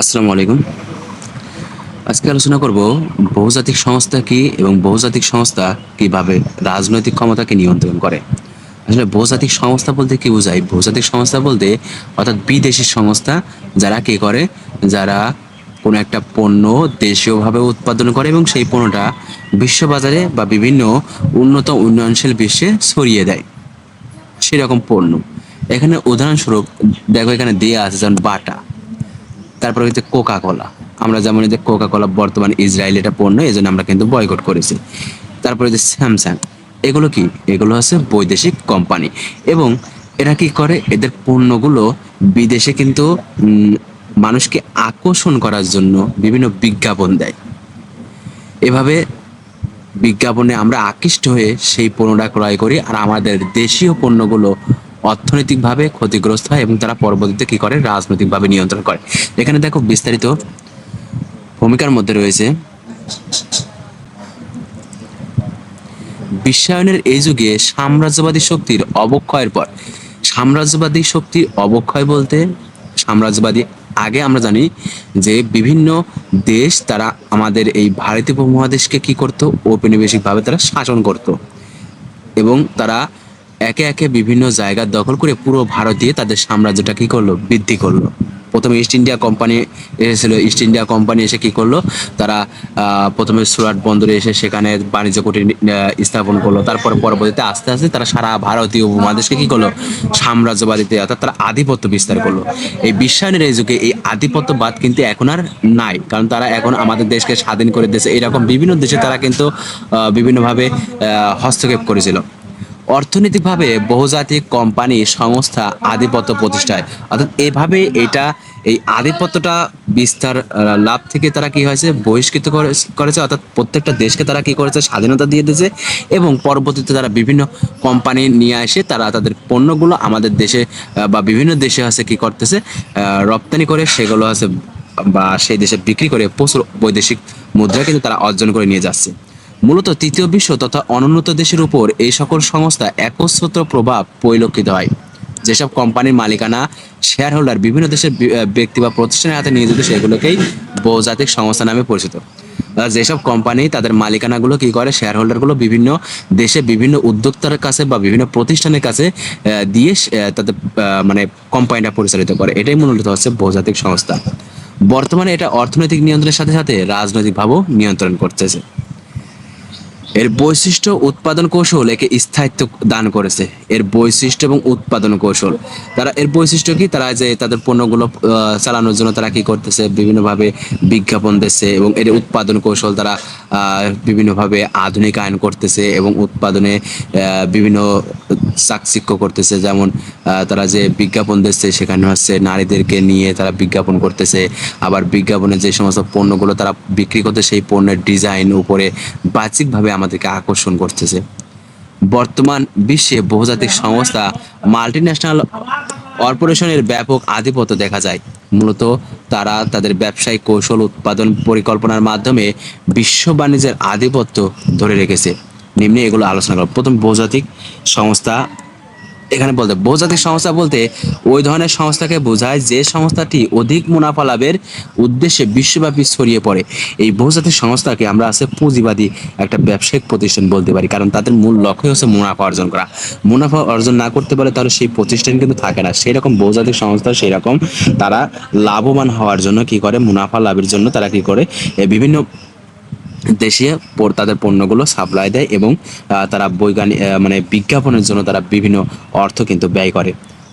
আসসালামু আলাইকুম। আজকে আলোচনা করব বহুজাতিক সংস্থা কি এবং বহুজাতিক সংস্থা কীভাবে রাজনৈতিক ক্ষমতাকে নিয়ন্ত্রণ করে? আসলে বহুজাতিক সংস্থা বলতে কি বোঝায়? বহুজাতিক সংস্থা বলতে অর্থাৎ বিদেশি সংস্থা যারা কি করে? যারা কোনো একটা পণ্য দেশীয়ভাবে উৎপাদন করে এবং সেই পণ্যটা বিশ্ববাজারে বা বিভিন্ন উন্নত উন্নয়নশীল বিশ্বে ছড়িয়ে দেয়। সেরকম পণ্য। এখানে উদাহরণস্বরূপ, দেখো এখানে দেয়া আছে যেমন বাটা। তারপরে হচ্ছে কোকা কোলা আমরা যেমন যে কোকা কোলা বর্তমান ইসরায়েল এটা পণ্য এই জন্য আমরা কিন্তু বয়কট করেছি। তারপরে যে স্যামসাং এগুলো কি? এগুলো হচ্ছে বৈদেশিক কোম্পানি এবং এরা কি করে? এদের পণ্যগুলো বিদেশে কিন্তু মানুষকে আকর্ষণ করার জন্য বিভিন্ন বিজ্ঞাপন দেয়। এভাবে বিজ্ঞাপনে আমরা আকৃষ্ট হয়ে সেই পণ্যটা ক্রয় করি, আর আমাদের দেশীয় পণ্যগুলো অর্থনৈতিকভাবে ক্ষতিগ্রস্ত হয় এবং তারা পরবর্তীতে কি করে? রাজনৈতিকভাবে নিয়ন্ত্রণ করে। এখানে দেখো বিস্তারিত ভূমিকার মধ্যে রয়েছে। বিশ্বায়নের এই যুগে সাম্রাজ্যবাদী শক্তির অবক্ষয়ের পর, সাম্রাজ্যবাদী শক্তির অবক্ষয় বলতে, সাম্রাজ্যবাদী আগে আমরা জানি যে বিভিন্ন দেশ তারা আমাদের এই ভারতীয় উপমহাদেশকে কি করতো? ঔপনিবেশিকভাবে তারা শাসন করত। এবং তারা একে একে বিভিন্ন জায়গা দখল করে পুরো ভারত দিয়ে তাদের সাম্রাজ্যটা কি করল? বৃদ্ধি করল। প্রথমে ইস্ট ইন্ডিয়া কোম্পানি এসেছিল। ইস্ট ইন্ডিয়া কোম্পানি এসে কি করল? তারা প্রথমে সুরাট বন্দরে এসে সেখানে বাণিজ্য কুটির স্থাপন করল। তারপরে পরবর্তীতে আস্তে আস্তে তারা সারা ভারতীয় উপমহাদেশকে কি করল? সাম্রাজ্যবাদীতে, অর্থাৎ তারা আধিপত্য বিস্তার করল। এই বিশ্বায়নের এই যুগে এই আধিপত্যবাদ কিন্তু এখন আর নাই। কারণ তারা এখন আমাদের দেশকে স্বাধীন করে দিয়েছে। এরকম বিভিন্ন দেশে তারা কিন্তু বিভিন্নভাবে হস্তক্ষেপ করেছিল। অর্থনৈতিকভাবে বহুজাতিক কোম্পানি, সংস্থা, আধিপত্য প্রতিষ্ঠায়। অর্থাৎ এভাবে এটা, এই আধিপত্যটা বিস্তার লাভ থেকে তারা কি হয়েছে? বহিষ্কৃত করে- করেছে। অর্থাৎ প্রত্যেকটা দেশকে তারা কি করেছে? স্বাধীনতা দিয়ে দিয়েছে এবং পরবর্তীতে তারা বিভিন্ন কোম্পানি নিয়ে এসে তারা তাদের পণ্যগুলো আমাদের দেশে বা বিভিন্ন দেশে আছে কি করতেছে? রপ্তানি করে সেগুলো আছে বা সেই দেশে বিক্রি করে প্রচুর বৈদেশিক মুদ্রা কিন্তু তারা অর্জন করে নিয়ে যাচ্ছে। মূলত তৃতীয় বিশ্ব তথা অনুন্নত দেশের উপর এই সকল সংস্থা একচ্ছত্র প্রভাব পরিলক্ষিত হয়। যেসব কোম্পানির মালিকানা শেয়ার হোল্ডার বিভিন্ন দেশের ব্যক্তি বা প্রতিষ্ঠানের হাতে নিয়োজিত সেগুলোকেই বহুজাতিক সংস্থা নামে পরিচিত। যেসব কোম্পানি তাদের মালিকানাগুলো কি করে শেয়ার হোল্ডারগুলো বিভিন্ন দেশে বিভিন্ন উদ্যোক্তার কাছে বা বিভিন্ন প্রতিষ্ঠানের কাছে দিয়ে তাদের মানে কোম্পানিটা পরিচালিত করে। এটাই মূলত হচ্ছে বহুজাতিক সংস্থা। বর্তমানে এটা অর্থনৈতিক নিয়ন্ত্রণের সাথে সাথে রাজনৈতিকভাবেও নিয়ন্ত্রণ করতেছে। এর বৈশিষ্ট্য উৎপাদন কৌশল একে স্থায়িত্ব দান করেছে। এর বৈশিষ্ট্য এবং উৎপাদন কৌশল। তারা এর বৈশিষ্ট্য কি? তারা যে তাদের পণ্যগুলো চালানোর জন্য তারা কি করতেছে? বিভিন্নভাবে বিজ্ঞাপন দিচ্ছে এবং এর উৎপাদন কৌশল তারা বিভিন্নভাবে আধুনিকায়ন করতেছে এবং উৎপাদনে বিভিন্ন চাকচিক্য করতেছে। যেমন তারা যে বিজ্ঞাপন দিচ্ছে, সেখানে হচ্ছে নারীদেরকে নিয়ে তারা বিজ্ঞাপন করতেছে। আবার বিজ্ঞাপনে যে সমস্ত পণ্যগুলো তারা বিক্রি করতে সেই পণ্যের ডিজাইন উপরে বাহ্যিকভাবে আমাদেরকে আকর্ষণ করতেছে। বর্তমান বিশ্বে বহুজাতিক সংস্থা মাল্টি ন্যাশনাল কর্পোরেশনের ব্যাপক আধিপত্য দেখা যায়। মূলত তারা তাদের ব্যবসায়িক কৌশল উৎপাদন পরিকল্পনার মাধ্যমে বিশ্ব বাণিজ্যের আধিপত্য ধরে রেখেছে। নিম্নে এগুলো আলোচনা করা প্রথম বহুজাতিক সংস্থা এখানে বলতে বহুজাতিক সংস্থা বলতে, ওই ধরনের সংস্থাকে বোঝায় যে সংস্থাটি অধিক মুনাফা লাভের উদ্দেশ্যে বিশ্বব্যাপী ছড়িয়ে পড়ে। এই বহুজাতিক সংস্থাকে আমরা আছে পুঁজিবাদী একটা ব্যবসায়িক প্রতিষ্ঠান বলতে পারি, কারণ তাদের মূল লক্ষ্য হচ্ছে মুনাফা অর্জন করা। মুনাফা অর্জন না করতে পারলে তাহলে সেই প্রতিষ্ঠান কিন্তু থাকে না। সেই রকম বহুজাতিক সংস্থা সেই রকম তারা লাভবান হওয়ার জন্য কি করে, মুনাফা লাভের জন্য তারা কি করে বিভিন্ন দেশে তাদের পণ্যগুলো সাপ্লাই দেয় এবং তারা বৈজ্ঞানিক মানে বিজ্ঞাপনের জন্য তারা বিভিন্ন অর্থ কিন্তু ব্যয় করে।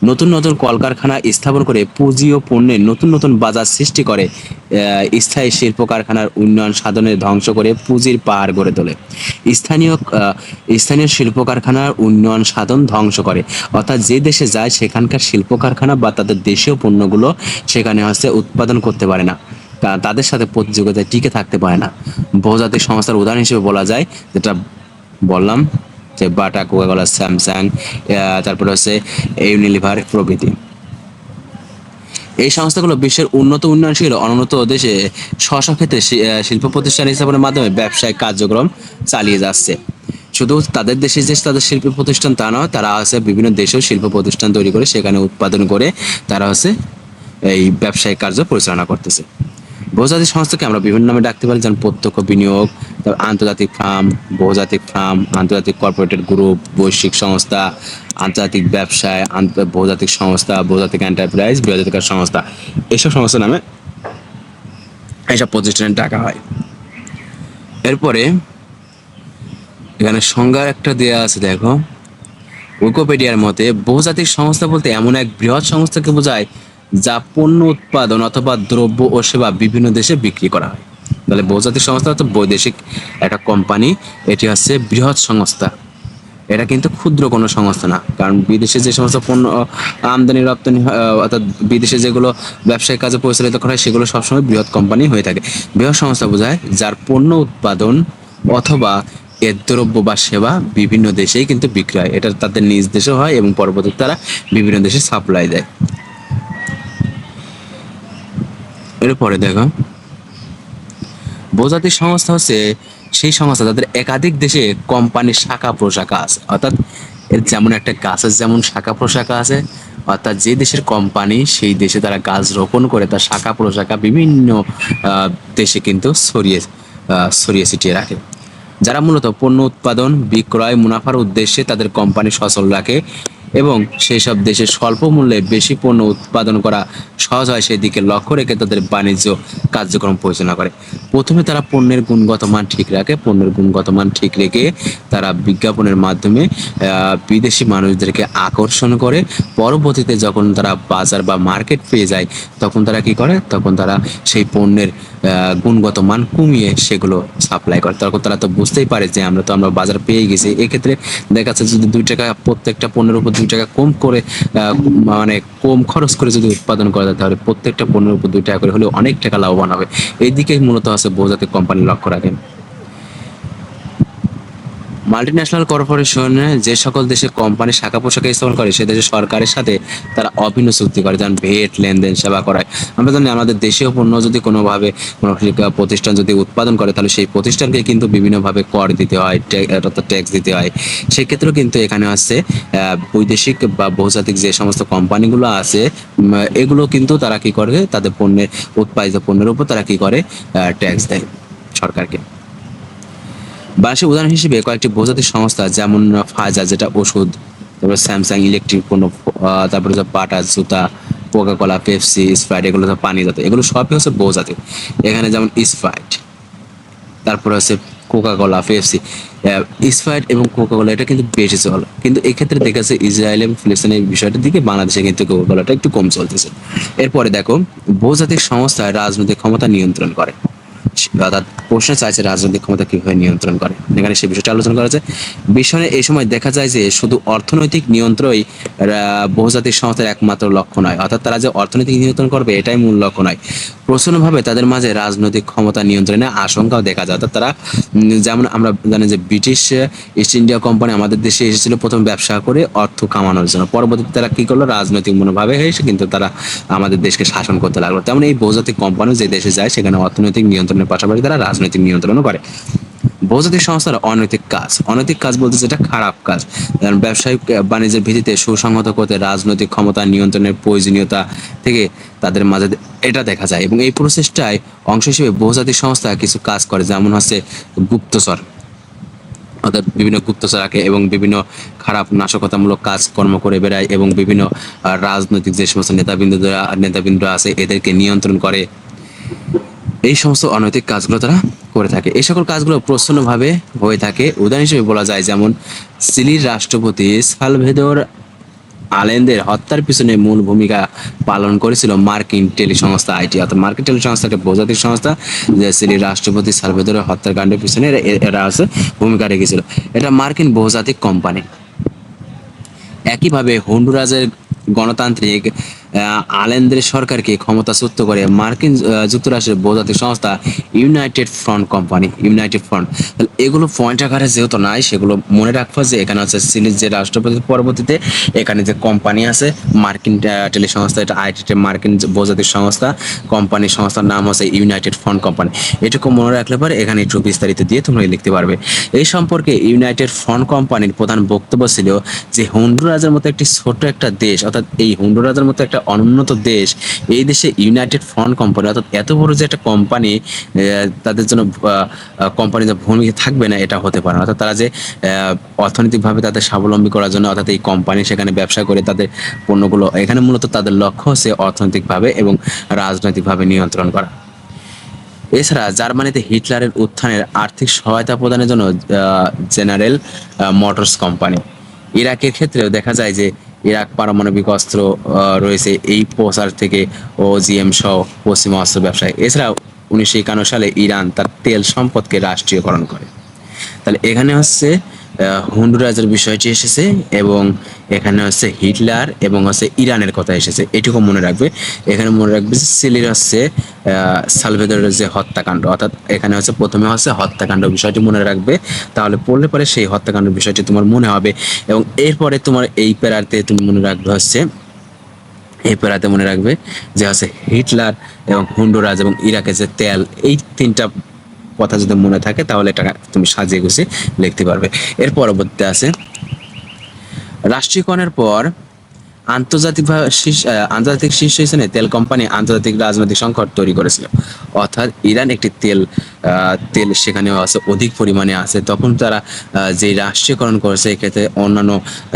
নতুন নতুন কলকারখানা স্থাপন করে পুঁজি ও পণ্যের নতুন নতুন বাজার সৃষ্টি করে স্থায়ী শিল্প কারখানার উন্নয়ন সাধনে ধ্বংস করে পুঁজির পাহাড় গড়ে তোলে। স্থানীয় স্থানীয় শিল্প কারখানার উন্নয়ন সাধন ধ্বংস করে। অর্থাৎ যে দেশে যায় সেখানকার শিল্প কারখানা বা তাদের দেশীয় পণ্যগুলো সেখানে হচ্ছে উৎপাদন করতে পারে না। তাদের সাথে প্রতিযোগিতায় টিকে থাকতে পারে না। বহুজাতিক সংস্থার উদাহরণ হিসেবে বলা যায়, যেটা বললাম যে বাটা, কোকাকোলা, স্যামসাং তারপরে হচ্ছে ইউনিলিভার প্রভৃতি। এই সংস্থাগুলো বিশ্বের উন্নত উন্নয়নশীল, অনুন্নত দেশে স্ব ক্ষেত্রে শিল্প প্রতিষ্ঠান স্থাপনের মাধ্যমে ব্যবসায়িক কার্যক্রম চালিয়ে যাচ্ছে। শুধু তাদের দেশে যে তাদের শিল্প প্রতিষ্ঠান তা নয়, তারা আছে বিভিন্ন দেশেও শিল্প প্রতিষ্ঠান তৈরি করে, সেখানে উৎপাদন করে তারা হচ্ছে এই ব্যবসায়িক কার্য পরিচালনা করতেছে। বহুজাতিক সংস্থাকে আমরা বিভিন্ন নামে ডাকতে পারি, যেমন প্রত্যক্ষ বিনিয়োগ, তারপর আন্তর্জাতিক ফার্ম, বহুজাতিক ফার্ম, আন্তর্জাতিক কর্পোরেটেড গ্রুপ বৈশ্বিক সংস্থা, আন্তর্জাতিক ব্যবসায় বহুজাতিক সংস্থা, বহুজাতিক এন্টারপ্রাইজ বৃহদাধিকার সংস্থা। এসব সংস্থা নামে এইসব প্রতিষ্ঠানে ডাকা হয়। এরপরে এখানে সংজ্ঞা একটা দেওয়া আছে, দেখো। উইকিপিডিয়ার মতে, বহুজাতিক সংস্থা বলতে এমন এক বৃহৎ সংস্থাকে বোঝায় যা পণ্য উৎপাদন অথবা দ্রব্য ও সেবা বিভিন্ন দেশে বিক্রি করা হয়। তাহলে বহুজাতিক সংস্থা অর্থাৎ বৈদেশিক একটা কোম্পানি, এটি হচ্ছে বৃহৎ সংস্থা। এটা কিন্তু ক্ষুদ্র কোনো সংস্থা না, কারণ বিদেশে যে সমস্ত পণ্য আমদানি, রপ্তানি অর্থাৎ বিদেশে যেগুলো ব্যবসায়িক কাজে পরিচালিত করা হয়, সেগুলো সবসময় বৃহৎ কোম্পানি হয়ে থাকে। বৃহৎ সংস্থা বোঝায় যার পণ্য উৎপাদন অথবা এর দ্রব্য বা সেবা বিভিন্ন দেশেই কিন্তু বিক্রি হয়। এটা তাদের নিজ দেশে হয় এবং পরবর্তীতে তারা বিভিন্ন দেশে সাপ্লাই দেয়। এরপরে দেখো। বহুজাতিক সংস্থা হচ্ছে সেই সংস্থা যাদের একাধিক দেশে কোম্পানির শাখা প্রশাখা আছে। অর্থাৎ এর যেমন একটা গাছের যেমন শাখা প্রশাখা আছে, অর্থাৎ যে দেশের কোম্পানি সেই দেশে তারা গাছ রোপণ করে তার শাখা প্রশাখা বিভিন্ন দেশে কিন্তু ছড়িয়ে ছড়িয়ে ছিটিয়ে রাখে। যারা মূলত পণ্য উৎপাদন, বিক্রয়, মুনাফার উদ্দেশ্যে তাদের কোম্পানি সচল রাখে। এবং সেই সব দেশে স্বল্প মূল্যে বেশি পণ্য উৎপাদন করা সহজ হয় সেই দিকে লক্ষ্য রেখে তাদের বাণিজ্য কার্যক্রম পরিচালনা করে। প্রথমে তারা পণ্যের গুণগত মান ঠিক রাখে। পণ্যের গুণগত মান ঠিক রেখে তারা বিজ্ঞাপনের মাধ্যমে বিদেশি মানুষদেরকে আকর্ষণ করে। পরবর্তীতে যখন তারা বাজার বা মার্কেট পেয়ে যায়, তখন তারা কি করে? তখন তারা সেই পণ্যের গুণগত মান কমিয়ে সেগুলো সাপ্লাই করে। তখন তারা তো বুঝতেই পারে যে আমরা তো আমরা বাজার পেয়ে গেছি। এক্ষেত্রে দেখা যাচ্ছে যদি দুই টাকা প্রত্যেকটা পণ্যের উপর দুই টাকা কম করে মানে কম খরচ করে যদি উৎপাদন করা যায়, তাহলে প্রত্যেকটা পণ্যের উপর দুই টাকা করে হলে অনেক টাকা লাভবান হবে। এই দিকে মূলত আছে বহুজাতিক কোম্পানি লক্ষ্য রাখেন। মাল্টিন্যাশনাল কর্পোরেশন যে সকল দেশের কোম্পানি শাখা পোশাকা স্থাপন করে, সে দেশের সরকারের সাথে তারা অভিন্ন চুক্তি করে, যেমন ভেট, লেনদেন, সেবা করায়। আমরা জানি আমাদের দেশীয় পণ্য যদি কোনোভাবে কোনো প্রতিষ্ঠান যদি উৎপাদন করে, তাহলে সেই প্রতিষ্ঠানকে কিন্তু বিভিন্নভাবে কর দিতে হয় অর্থাৎ ট্যাক্স দিতে হয়। সেক্ষেত্রেও কিন্তু এখানে আছে বৈদেশিক বা বহুজাতিক যে সমস্ত কোম্পানিগুলো আছে এগুলো কিন্তু তারা কি করে, তাদের পণ্যের, উৎপাদিত পণ্যের উপর তারা কি করে ট্যাক্স দেয় সরকারকে। বাংলাদেশের উদাহরণ হিসেবে কয়েকটি বহুজাতিক সংস্থা যেমন ফাজা যেটা ওষুধ তারপর স্যামসাং ইলেকট্রিক আহ, তারপরে হচ্ছে বাটা জুতা কোকা কোলা পেপসি স্প্রাইট এগুলো তো পানি জাতীয়। এগুলো সবই হচ্ছে বহুজাতিক। এখানে যেমন স্প্রাইট তারপরে হচ্ছে কোকা কোলা পেপসি স্প্রাইট এবং কোকা কোলা এটা কিন্তু বেশি চলে। কিন্তু এক্ষেত্রে দেখা যাচ্ছে ইসরায়েল এবং ফিলিস্তিনের বিষয়টার দিকে বাংলাদেশে কিন্তু কোকা কোলাটা একটু কম চলতেছে। এরপরে দেখো বহুজাতিক সংস্থা রাজনৈতিক ক্ষমতা নিয়ন্ত্রণ করে। অর্থাৎ প্রশ্ন চাইছে রাজনৈতিক ক্ষমতা কীভাবে নিয়ন্ত্রণ করে। এখানে সেই বিষয়টা আলোচনা করা হয়েছে। বিষয়ে এই সময় দেখা যায় যে শুধু অর্থনৈতিক নিয়ন্ত্রণই বহুজাতিক সংস্থার একমাত্র লক্ষ্য নয়। অর্থাৎ তারা যে অর্থনৈতিক নিয়ন্ত্রণ করবে, এটাই মূল লক্ষ্য নয়। প্রচন্ডভাবে তাদের মাঝে রাজনৈতিক ক্ষমতা নিয়ন্ত্রণের আশঙ্কাও দেখা যায়। অর্থাৎ তারা যেমন আমরা জানি যে ব্রিটিশ ইস্ট ইন্ডিয়া কোম্পানি আমাদের দেশে এসেছিল প্রথম ব্যবসা করে অর্থ কামানোর জন্য। পরবর্তীতে তারা কি করল? রাজনৈতিক মনোভাবে হয়েছে কিন্তু তারা আমাদের দেশকে শাসন করতে লাগল। তেমন এই বহুজাতিক কোম্পানি যে দেশে যায়, সেখানে অর্থনৈতিক নিয়ন্ত্রণের পাশাপাশি তারা রাজনৈতিক নিয়ন্ত্রণও করে। বহুজাতিক সংস্থার অনৈতিক কাজ। অনৈতিক কাজ বলতে যেটা খারাপ কাজ। ব্যবসায়িক বাণিজ্যের ভিত্তিতে সুসংহত করতে রাজনৈতিক ক্ষমতা নিয়ন্ত্রণের প্রয়োজনীয়তা থেকে তাদের মাঝে এটা দেখা যায়। এবং এই প্রচেষ্টায় অংশ হিসেবে বহুজাতিক সংস্থা কিছু কাজ করে, যেমন হচ্ছে গুপ্তচর। অর্থাৎ বিভিন্ন গুপ্তচর রাখে এবং বিভিন্ন খারাপ নাশকতামূলক কাজকর্ম করে বেড়ায় এবং বিভিন্ন রাজনৈতিক যে সমস্ত নেতাবৃন্দরা নেতাবৃন্দ আছে, এদেরকে নিয়ন্ত্রণ করে। এই সমস্ত অনৈতিক কাজগুলো তারা করে থাকে। এই সকল কাজগুলো প্রচ্ছন্নভাবে হয়ে থাকে। উদাহরণ হিসেবে বলা যায় যেমন, চিলির রাষ্ট্রপতি সালভেদর আলেনদের হত্যার পিছনে মূল ভূমিকা পালন করেছিল মার্কিন টেলি সংস্থা আইটি। অর্থাৎ মার্কিন টেলি সংস্থা একটা বহুজাতিক সংস্থা যে চিলির রাষ্ট্রপতি সালভেদরের হত্যাকাণ্ডের পিছনে এরা- আছে ভূমিকা রেখেছিল। এটা মার্কিন বহুজাতিক কোম্পানি। একইভাবে হন্ডুরাজের গণতান্ত্রিক আলেন্দ্রের সরকারকে ক্ষমতাচ্যুত করে মার্কিন যুক্তরাষ্ট্রের বহুজাতিক সংস্থা United Front company, United Front. এগুলো পয়েন্ট আকারে যেহেতু নাই, সেগুলো মনে রাখব যে এখানে হচ্ছে চিলির যে রাষ্ট্রপতির পরবর্তীতে, এখানে যে কোম্পানি আছে, মার্কিন টেলি সংস্থা এটা আইটি মার্কিন বহুজাতিক সংস্থা, কোম্পানি সংস্থার নাম হচ্ছে ইউনাইটেড ফ্রন্ট কোম্পানি। এটুকু মনে রাখলে পরে এখানে একটু বিস্তারিত দিয়ে তোমরা লিখতে পারবে। এই সম্পর্কে ইউনাইটেড ফ্রন্ট কোম্পানির প্রধান বক্তব্য ছিল যে হন্ডুরাজের মতো একটি ছোট একটা দেশ, অর্থাৎ এই হন্ডুরাজের মতো একটা একটা অনুন্নত দেশ, এই দেশে ইউনাইটেড ফ্রন্ট কোম্পানি অর্থাৎ এত বড় যে একটা কোম্পানি তাদের জন্য কোম্পানিতে ভূমিকা থাকবে না, এটা হতে পারে অর্থাৎ তারা যে অর্থনৈতিকভাবে তাদের স্বাবলম্বী করার জন্য অর্থাৎ এই কোম্পানি সেখানে ব্যবসা করে তাদের পণ্যগুলো, এখানে মূলত তাদের লক্ষ্য হচ্ছে অর্থনৈতিকভাবে এবং রাজনৈতিকভাবে নিয়ন্ত্রণ করা। এছাড়া জার্মানিতে হিটলারের উত্থানের আর্থিক সহায়তা প্রদানের জন্য জেনারেল মোটরস কোম্পানি ইরাকের ক্ষেত্রেও দেখা যায় যে ইরাক পারমাণবিক অস্ত্র রয়েছে এই প্রচার থেকে ও জিএম সহ পশ্চিমা অস্ত্র ব্যবসায়। এছাড়াও উনিশশো একান্ন সালে ইরান তার তেল সম্পদকে রাষ্ট্রীয়করণ করে। তাহলে এখানে হচ্ছে হুন্ডুরাজের বিষয়টি এসেছে এবং এখানে হচ্ছে হিটলার এবং হচ্ছে ইরানের কথা এসেছে। এটুকু মনে রাখবে। এখানে মনে রাখবে যে সিলির হচ্ছে সালভেদরের যে হত্যাকাণ্ড, অর্থাৎ এখানে হচ্ছে প্রথমে হচ্ছে হত্যাকাণ্ড বিষয়টি মনে রাখবে। তাহলে পড়লে পরে সেই হত্যাকাণ্ড বিষয়টি তোমার মনে হবে। এবং এরপরে তোমার এই প্যারাতে তুমি মনে রাখবে হচ্ছে, এই প্যারাতে মনে রাখবে যে হচ্ছে হিটলার এবং হুন্ডুরাজ এবং ইরাকের যে তেল, এই তিনটা কথা যদি মনে থাকে, তাহলে এটা তুমি সাজিয়ে গুছিয়ে লিখতে পারবে। এর পরবর্তীতে আছে রাষ্ট্রীয়করণের পর আন্তর্জাতিক আন্তর্জাতিক শীর্ষ স্থানে তেল কোম্পানি আন্তর্জাতিক রাজনৈতিক সংকট তৈরি করেছিল। অর্থাৎ ইরান একটি তেল তেল সেখানে আছে, অধিক পরিমাণে আছে। তখন তারা যে রাষ্ট্রীয়করণ করেছে, এক্ষেত্রে অন্যান্য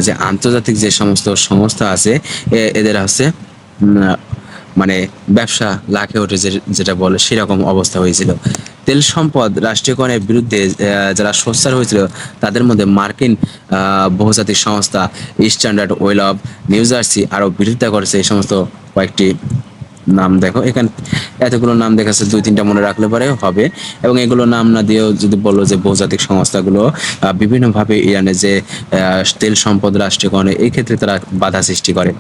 যে আন্তর্জাতিক যে সমস্ত সংস্থা আছে এদের হচ্ছে মানে ব্যবসা লাখে ওঠে যেটা বলে, সেরকম অবস্থা হয়েছিল। তেল সম্পদ রাষ্ট্রীয়করণের বিরুদ্ধে যারা সোচ্চার হয়েছিল, তাদের মধ্যে মার্কিন বহুজাতিক সংস্থা Standard Oil of New Jersey আরও বিরোধিতা করেছে। এই সমস্ত কয়েকটি নাম দেখো। এখানে, এতগুলো নাম দেখাচ্ছে, দুই তিনটা মনে রাখলে পরে হবে। এবং এগুলো নাম না দিয়েও যদি বলো যে বহুজাতিক সংস্থাগুলো বিভিন্নভাবে ইরানে যে তেল সম্পদ রাষ্ট্রীয়করণে এই ক্ষেত্রে তারা বাধা সৃষ্টি করে।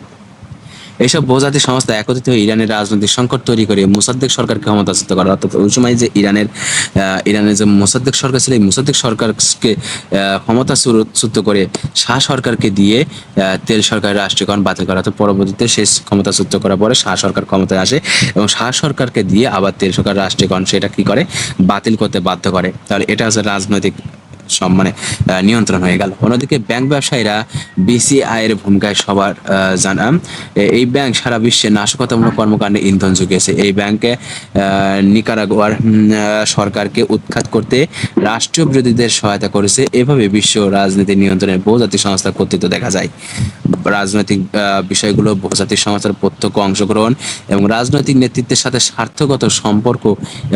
এইসব বহুজাতিক সংস্থা একত্রিত হয়ে ইরানের রাজনৈতিক সংকট তৈরি করে মুসাদ্দেক সরকারকে ক্ষমতাচ্যুত করা। অর্থাৎ ওই সময় যে ইরানের ইরানের যে মুসাদ্দেক সরকার ছিল, এই মুসাদ্দেক সরকারকে ক্ষমতাচ্যুত করে শাহ সরকারকে দিয়ে তেল সরকারের রাষ্ট্রীয়করণ বাতিল করা। অর্থাৎ পরবর্তীতে শেষ ক্ষমতাচ্যুত করার পরে শাহ সরকার ক্ষমতায় আসে এবং শাহ সরকারকে দিয়ে আবার তেল সরকার রাষ্ট্রীয়করণ সেটা কি করে? বাতিল করতে বাধ্য করে। তাহলে এটা হচ্ছে রাজনৈতিক সব মানে নিয়ন্ত্রণ হয়ে গেল। অন্যদিকে ব্যাংক ব্যবসায়ীরা বিসিআই এর ভূমিকায় সবার জানা এই ব্যাংক সারা বিশ্বে নাশকতামূলক কর্মকাণ্ডে ইন্ধন জুগিয়েছে। এই ব্যাংকে নিকারাগুয়ার সরকারকে উৎখাত করতে রাষ্ট্রীয় বিরোধীদের সহায়তা করেছে। এভাবে বিশ্ব রাজনীতি নিয়ন্ত্রণের বহুজাতিক সংস্থার কর্তৃত্ব দেখা যায়। রাজনৈতিক বিষয়গুলো বহুজাতিক সংস্থার প্রত্যক্ষ অংশগ্রহণ এবং রাজনৈতিক নেতৃত্বের সাথে স্বার্থগত সম্পর্ক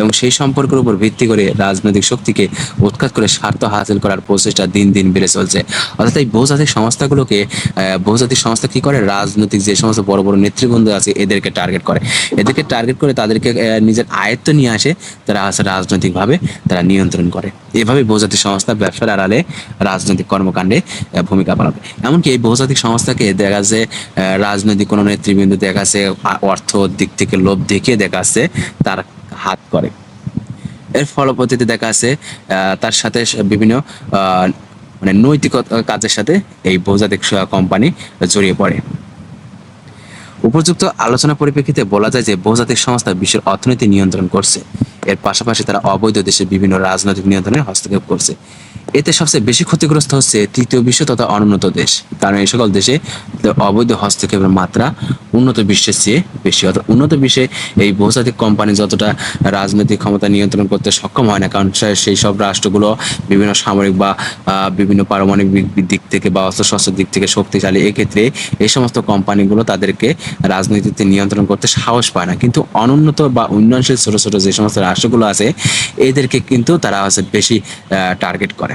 এবং সেই সম্পর্কের উপর ভিত্তি করে রাজনৈতিক শক্তিকে উৎখাত করে স্বার্থ হাসিল করার প্রচেষ্টা দিন দিন বেড়ে চলছে। অর্থাৎ এই বহুজাতিক সংস্থাগুলোকে বহুজাতিক সংস্থা কি করে? রাজনৈতিক যে সমস্ত বড় বড় নেতৃবৃন্দ আছে, এদেরকে টার্গেট করে। এদেরকে টার্গেট করে তাদেরকে নিজের আয়ত্ত নিয়ে আসে, তারা আছে রাজনৈতিকভাবে, তারা নিয়ন্ত্রণ করে। এভাবে বহুজাতিক সংস্থা ব্যবসার আড়ালে রাজনৈতিক কর্মকাণ্ডে ভূমিকা পালন এমনকি এই বহুজাতিক সংস্থাকে দেখা যাচ্ছে রাজনৈতিক কোনো নেতৃবৃন্দ দেখা যাচ্ছে অর্থ দিক থেকে লোভ দেখিয়ে দেখা যাচ্ছে তার হাত করে। এর ফলপ্রতিতে দেখা আছে তার সাথে বিভিন্ন মানে নৈতিক কাজের সাথে এই বহুজাতিক কোম্পানি জড়িয়ে পড়ে। উপযুক্ত আলোচনা পরিপ্রেক্ষিতে বলা যায় যে বহুজাতিক সংস্থা বিশ্বের অর্থনীতি নিয়ন্ত্রণ করছে। এর পাশাপাশি তারা অবৈধ দেশের বিভিন্ন রাজনৈতিক নিয়ন্ত্রণে হস্তক্ষেপ করছে। এতে সবচেয়ে বেশি ক্ষতিগ্রস্ত হচ্ছে তৃতীয় বিশ্ব তথা অনুন্নত দেশ, কারণ এই সকল দেশে অবৈধ হস্তক্ষেপের মাত্রা উন্নত বিশ্বের চেয়ে বেশি। অর্থাৎ উন্নত বিশ্বে এই বহুজাতিক কোম্পানি যতটা রাজনৈতিক ক্ষমতা নিয়ন্ত্রণ করতে সক্ষম হয় না, কারণ সেই সব রাষ্ট্রগুলো বিভিন্ন সামরিক বা বিভিন্ন পারমাণবিক দিক থেকে বা অস্ত্রশস্ত্রের দিক থেকে শক্তিশালী। এক্ষেত্রে এই সমস্ত কোম্পানিগুলো তাদেরকে রাজনীতিতে নিয়ন্ত্রণ করতে সাহস পায় না। কিন্তু অনুন্নত বা উন্নয়নশীল ছোট ছোট যে সমস্ত রাষ্ট্রগুলো আছে এদেরকে কিন্তু তারা হচ্ছে বেশি টার্গেট করে।